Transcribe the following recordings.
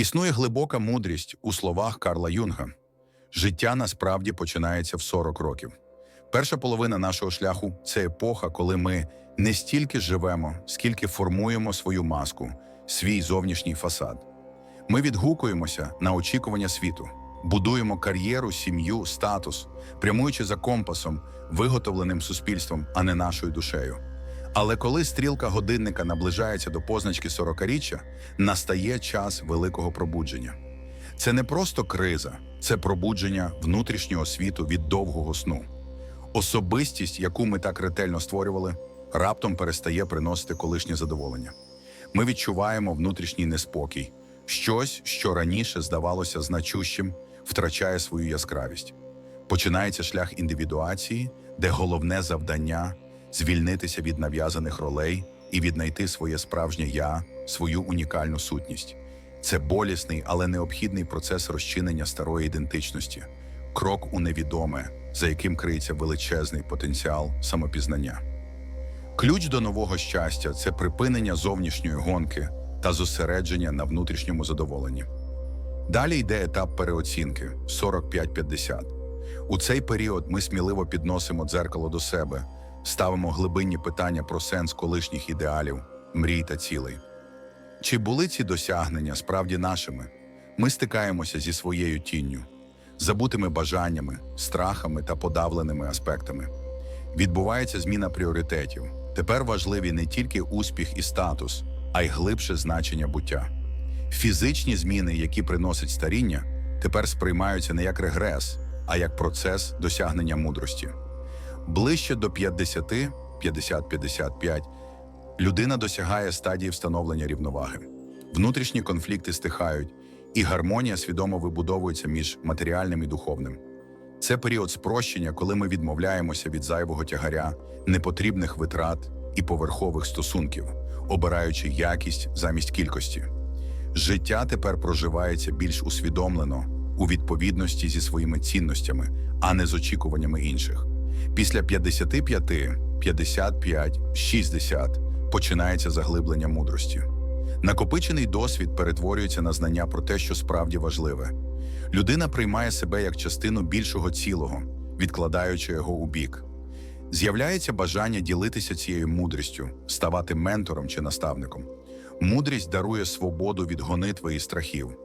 Існує глибока мудрість у словах Карла Юнга. Життя насправді починається в 40 років. Перша половина нашого шляху це епоха, коли ми не стільки живемо, скільки формуємо свою маску, свій зовнішній фасад. Ми відгукуємося на очікування світу, будуємо кар'єру, сім'ю, статус, прямуючи за компасом, виготовленим суспільством, а не нашою душею. Але коли стрілка годинника наближається до позначки 40-річчя, настає час великого пробудження. Це не просто криза, це пробудження внутрішнього світу від довгого сну. Особистість, яку ми так ретельно створювали, раптом перестає приносити колишнє задоволення. Ми відчуваємо внутрішній неспокій, щось, що раніше здавалося значущим, втрачає свою яскравість. Починається шлях індивідуації, де головне завдання звільнитися від нав'язаних ролей і віднайти своє справжнє я, свою унікальну сутність. Це болісний, але необхідний процес розчинення старої ідентичності, крок у невідоме, за яким криється величезний потенціал самопізнання. Ключ до нового щастя це припинення зовнішньої гонки та зосередження на внутрішньому задоволенні. Далі йде етап переоцінки 45-50. У цей період ми сміливо підносимо дзеркало до себе, ставимо глибинні питання про сенс колишніх ідеалів, мрій та цілей. Чи були ці досягнення справді нашими? Ми стикаємося зі своєю тінню, забутими бажаннями, страхами та подавленими аспектами. Відбувається зміна пріоритетів. Тепер важливі не тільки успіх і статус, а й глибше значення буття. Фізичні зміни, які приносять старіння, тепер сприймаються не як регрес, а як процес досягнення мудрості. Ближче до 50, 50-55 людина досягає стадії встановлення рівноваги. Внутрішні конфлікти стихають, і гармонія свідомо вибудовується між матеріальним і духовним. Це період спрощення, коли ми відмовляємося від зайвого тягаря, непотрібних витрат і поверхових стосунків, обираючи якість замість кількості. Життя тепер проживається більш усвідомлено, у відповідності зі своїми цінностями, а не з очікуваннями інших. Після 55, 55, 60 починається заглиблення мудрості. Накопичений досвід перетворюється на знання про те, що справді важливе. Людина приймає себе як частину більшого цілого, відкладаючи його у бік. З'являється бажання ділитися цією мудрістю, ставати ментором чи наставником. Мудрість дарує свободу від гонитви і страхів.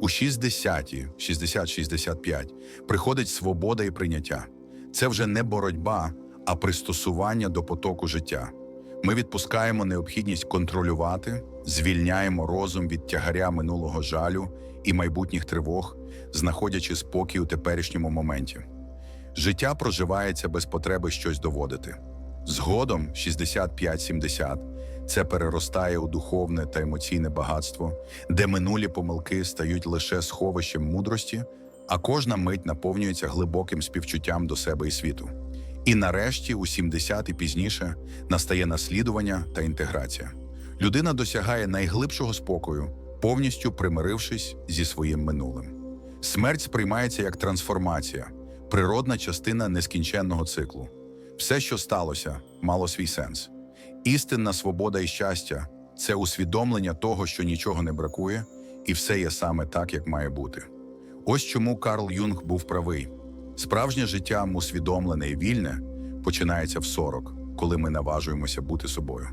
У 60-ті, 60-65 приходить свобода і прийняття. Це вже не боротьба, а пристосування до потоку життя. Ми відпускаємо необхідність контролювати, звільняємо розум від тягаря минулого жалю і майбутніх тривог, знаходячи спокій у теперішньому моменті. Життя проживається без потреби щось доводити. Згодом, 65-70, це переростає у духовне та емоційне багатство, де минулі помилки стають лише сховищем мудрості, а кожна мить наповнюється глибоким співчуттям до себе і світу. І нарешті, у 70 і пізніше, настає наслідування та інтеграція. Людина досягає найглибшого спокою, повністю примирившись зі своїм минулим. Смерть сприймається як трансформація, природна частина нескінченного циклу. Все, що сталося, мало свій сенс. Істинна свобода і щастя це усвідомлення того, що нічого не бракує, і все є саме так, як має бути. Ось чому Карл Юнг був правий. Справжнє життя усвідомлене і вільне починається в 40, коли ми наважуємося бути собою.